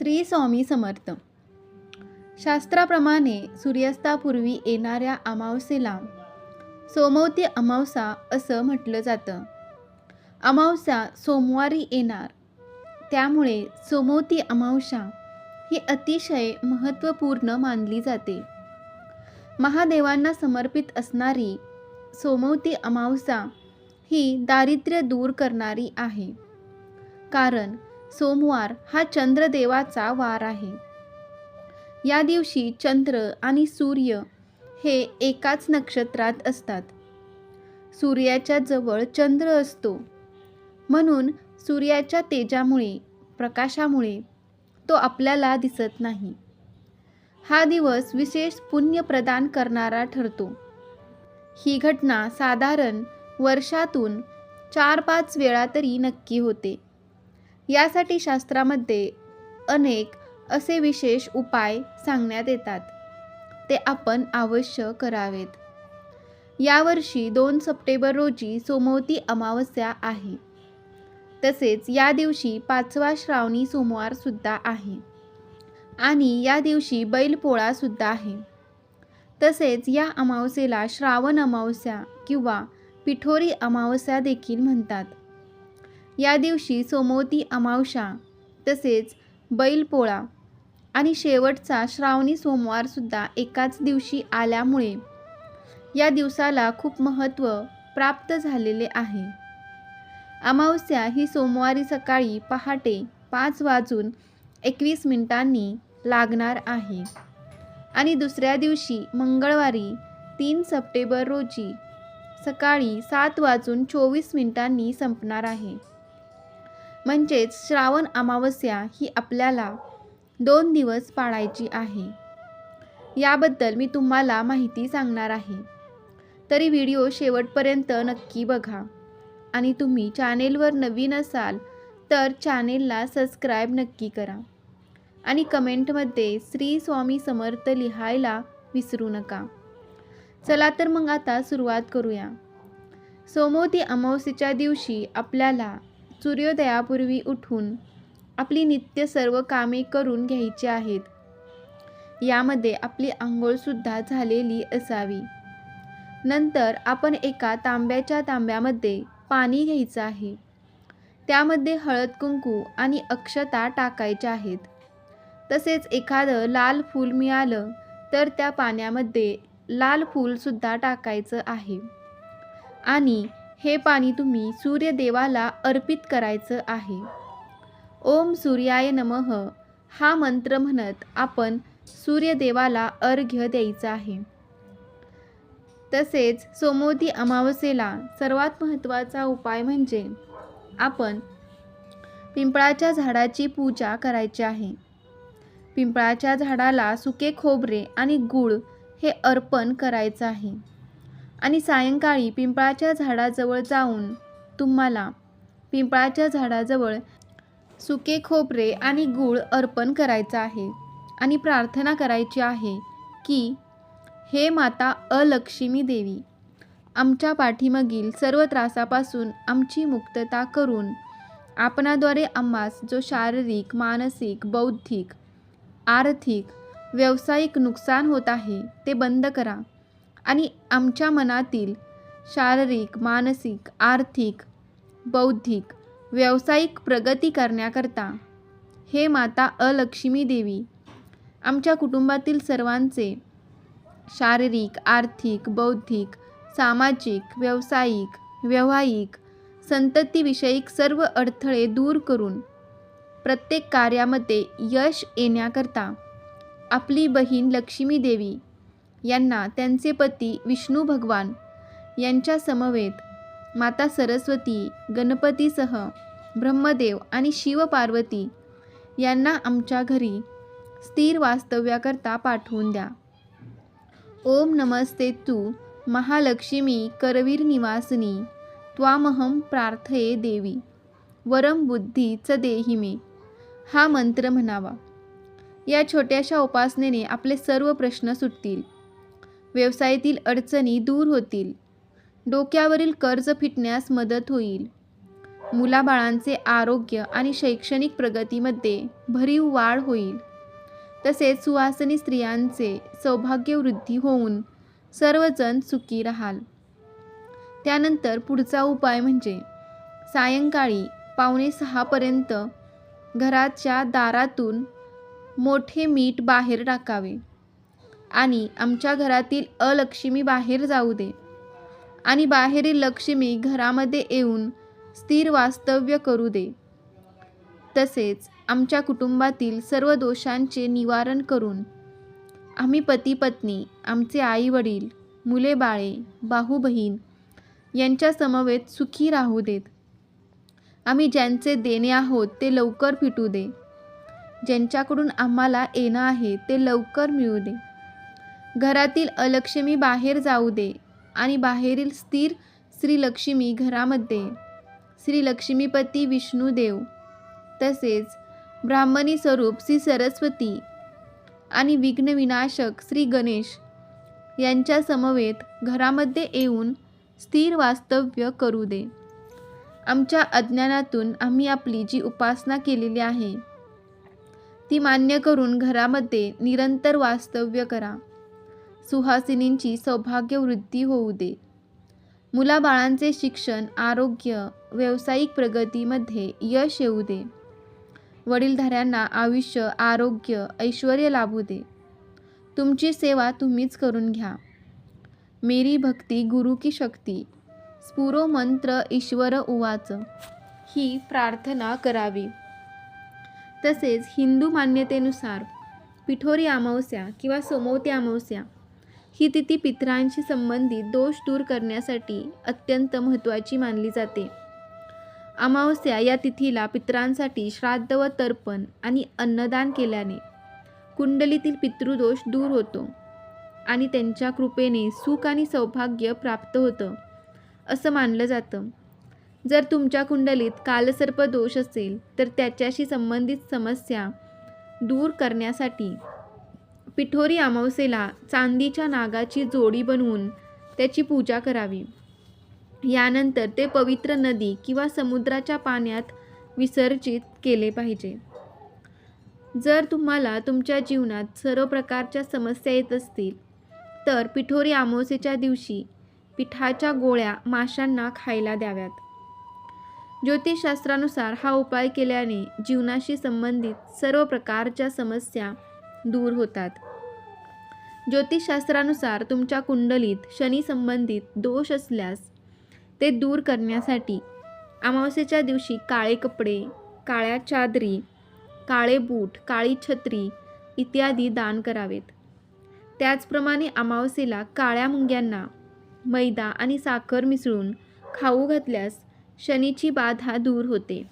श्री स्वामी समर्थ. शास्त्राप्रमाणे सूर्यास्तापूर्वी येणाऱ्या अमावस्येला सोमवती अमावसा असं म्हटलं जातं. अमावस्या सोमवारी येणार. त्यामुळे सोमवती अमावस्या ही अतिशय महत्त्वपूर्ण मानली जाते. महादेवांना समर्पित असणारी सोमवती अमावस्या ही दारिद्र्य दूर करणारी आहे. कारण सोमवार हा चंद्रदेवाचा वार आहे. या दिवशी चंद्र आणि सूर्य हे एकाच नक्षत्रात असतात. सूर्याच्या जवळ चंद्र असतो. म्हणून सूर्याच्या तेजामुळे प्रकाशामुळे तो आपल्याला दिसत नाही. हा दिवस विशेष पुण्य प्रदान करणारा ठरतो. ही घटना साधारण वर्षातून चार पाच वेळा तरी नक्की होते. यासाठी शास्त्रामध्ये अनेक असे विशेष उपाय सांगण्यात येतात. ते आपण अवश्य करावेत. यावर्षी दोन सप्टेंबर रोजी सोमवती अमावस्या आहे. तसेच या दिवशी पाचवा श्रावणी सोमवारसुद्धा आहे. आणि या दिवशी बैलपोळासुद्धा आहे. तसेच या अमावस्येला श्रावण अमावस्या किंवा पिठोरी अमावस्या देखील म्हणतात. या दिवशी सोमवती अमावस्या तसेच बैलपोळा आणि शेवटचा श्रावणी सोमवारसुद्धा एकाच दिवशी आल्यामुळे या दिवसाला खूप महत्त्व प्राप्त झालेले आहे. अमावस्या ही सोमवारी सकाळी पहाटे पाच वाजून एकवीस मिनिटांनी लागणार आहे आणि दुसऱ्या दिवशी मंगळवारी तीन सप्टेंबर रोजी सकाळी सात वाजून चोवीस मिनिटांनी संपणार आहे. म्हणजेच श्रावण अमावस्या ही आपल्याला दोन दिवस पाळायची आहे. याबद्दल मी तुम्हाला माहिती सांगणार आहे. तरी व्हिडिओ शेवटपर्यंत नक्की बघा. आणि तुम्ही चॅनेलवर नवीन असाल तर चॅनेलला सबस्क्राईब नक्की करा. आणि कमेंटमध्ये श्री स्वामी समर्थ लिहायला विसरू नका. चला तर मग आता सुरुवात करूया. सोमवती अमावस्येच्या दिवशी आपल्याला सूर्योदयापूर्वी उठून आपली नित्य सर्व कामे करून घ्यायची आहेत. यामध्ये आपली आंघोळसुद्धा झालेली असावी. नंतर आपण एका तांब्याच्या तांब्यामध्ये पाणी घ्यायचं आहे. त्यामध्ये हळद कुंकू आणि अक्षता टाकायच्या आहेत. तसेच एखादं लाल फूल मिळालं तर त्या पाण्यामध्ये लाल फूलसुद्धा टाकायचं आहे. आणि हे पाणी तुम्ही सूर्यदेवाला अर्पित करायचं आहे. ओम सूर्याय नमः. हा मंत्र म्हणत आपण सूर्यदेवाला अर्घ्य द्यायचं आहे. तसेच सोमोदी अमावस्येला सर्वात महत्त्वाचा उपाय म्हणजे आपण पिंपळाच्या झाडाची पूजा करायची आहे. पिंपळाच्या झाडाला सुके खोबरे आणि गूळ हे अर्पण करायचं आहे. आणि सायंकाळी पिंपळाच्या झाडाजवळ जाऊन तुम्हाला पिंपळाच्या झाडाजवळ सुके खोबरे आणि गूळ अर्पण करायचं आहे. आणि प्रार्थना करायची आहे की हे माता अलक्ष्मी देवी आमच्या पाठीमागील सर्व त्रासापासून आमची मुक्तता करून आपणाद्वारे आम्हास जो शारीरिक मानसिक बौद्धिक आर्थिक व्यावसायिक नुकसान होत आहे ते बंद करा. आणि आमच्या मनातील शारीरिक मानसिक आर्थिक बौद्धिक व्यावसायिक प्रगती करण्याकरता हे माता अलक्ष्मी देवी आमच्या कुटुंबातील सर्वांचे शारीरिक आर्थिक बौद्धिक सामाजिक व्यावसायिक व्यावहारिक संततीविषयक सर्व अडथळे दूर करून प्रत्येक कार्यामध्ये यश येण्याकरता आपली बहीण लक्ष्मी देवी यांना त्यांचे पती विष्णू भगवान यांच्या समवेत माता सरस्वती गणपतीसह ब्रह्मदेव आणि शिवपार्वती यांना आमच्या घरी स्थिर वास्तव्याकरता पाठवून द्या. ओम नमस्ते तू महालक्ष्मी करवीर निवासिनी त्वामहम प्रार्थये देवी वरम बुद्धी च देही मे हा मंत्र म्हणावा. या छोट्याशा उपासनेने आपले सर्व प्रश्न सुटतील. व्यवसायातील अडचणी दूर होतील. डोक्यावरील कर्ज फिटण्यास मदत होईल. मुलाबाळांचे आरोग्य आणि शैक्षणिक प्रगतीमध्ये भरीव वाढ होईल. तसेच सुवासनी स्त्रियांचे सौभाग्यवृद्धी होऊन सर्वजण सुखी राहाल. त्यानंतर पुढचा उपाय म्हणजे सायंकाळी पावणे सहापर्यंत घराच्या दारातून मोठे मीठ बाहेर टाकावे. आणि आमच्या घरातील अलक्ष्मी बाहेर जाऊ दे. आणि बाहेरील लक्ष्मी घरामध्ये येऊन स्थिर वास्तव्य करू दे. तसेच आमच्या कुटुंबातील सर्व दोषांचे निवारण करून आम्ही पती पत्नी आमचे आई वडील मुले बाळे भाऊ बहीण यांच्या समवेत सुखी राहू देत. आम्ही ज्यांचे देणे आहोत ते लवकर फिटू दे. ज्यांच्याकडून आम्हाला येणं आहे ते लवकर मिळू दे. घरातील अलक्ष्मी बाहेर जाऊ दे आणि बाहेरील स्थिर श्रीलक्ष्मी घरामध्ये. श्रीलक्ष्मीपती विष्णुदेव. तसेच ब्राह्मणी स्वरूप श्री सरस्वती आणि विघ्नविनाशक श्री गणेश यांच्या समवेत घरामध्ये येऊन स्थिर वास्तव्य करू दे. आमच्या अज्ञानातून आम्ही आपली जी उपासना केलेली आहे ती मान्य करून घरामध्ये निरंतर वास्तव्य करा. सुहासिनींची सौभाग्यवृद्धी होऊ दे. मुलाबाळांचे शिक्षण आरोग्य व्यावसायिक प्रगतीमध्ये यश येऊ दे. वडीलधाऱ्यांना आयुष्य आरोग्य ऐश्वर लाभू दे. तुमची सेवा तुम्हीच करून घ्या. मेरी भक्ती गुरु की शक्ती. स्फुरो मंत्र ईश्वर उवाच. ही प्रार्थना करावी. तसेच हिंदू मान्यतेनुसार पिठोरी अमावस्या किंवा सोमवती अमावस्या ही तिथी पितरांशी संबंधित दोष दूर करण्यासाठी अत्यंत महत्त्वाची मानली जाते. अमावस्या या तिथीला पितरांसाठी श्राद्ध व तर्पण आणि अन्नदान केल्याने कुंडलीतील पितृदोष दूर होतो आणि त्यांच्या कृपेने सुख आणि सौभाग्य प्राप्त होतं असं मानलं जातं. जर तुमच्या कुंडलीत कालसर्प दोष असेल तर त्याच्याशी संबंधित समस्या दूर करण्यासाठी पिठोरी अमावस्येला चांदीच्या नागाची जोडी बनवून त्याची पूजा करावी. यानंतर ते पवित्र नदी किंवा समुद्राच्या पाण्यात विसर्जित केले पाहिजे. जर तुम्हाला तुमच्या जीवनात सर्व प्रकारच्या समस्या येत असतील तर पिठोरी अमावस्येच्या दिवशी पिठाच्या गोळ्या माशांना खायला द्याव्यात. ज्योतिषशास्त्रानुसार हा उपाय केल्याने जीवनाशी संबंधित सर्व प्रकारच्या समस्या दूर होतात. ज्योतिषशास्त्रानुसार तुमच्या कुंडलीत शनी संबंधित दोष असल्यास ते दूर करण्यासाठी अमावस्येच्या दिवशी काळे कपडे काळ्या चादरी काळे बूट काळी छत्री इत्यादी दान करावेत. त्याचप्रमाणे अमावस्येला काळ्या मुंग्यांना मैदा आणि साखर मिसळून खाऊ घातल्यास शनीची बाधा दूर होते.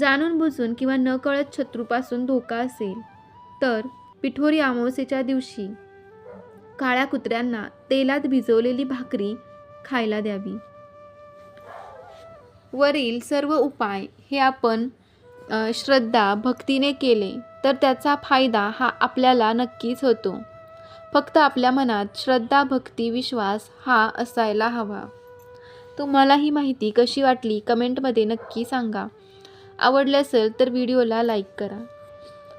जाणून बुजून किंवा नकळत शत्रूपासून धोका असेल तर पिठोरी अमावस्येच्या दिवशी. काळ्या कुत्र्यांना तेलात भिजवलेली भाकरी खायला द्यावी. वरील सर्व उपाय हे आपण श्रद्धा भक्तीने केले तर त्याचा फायदा हा आपल्याला नक्कीच होतो. फक्त आपल्या मनात श्रद्धा भक्ती विश्वास हा असायला हवा. तुम्हाला ही माहिती कशी वाटली कमेंटमध्ये नक्की सांगा. आवडले असेल तर व्हिडिओला लाईक करा.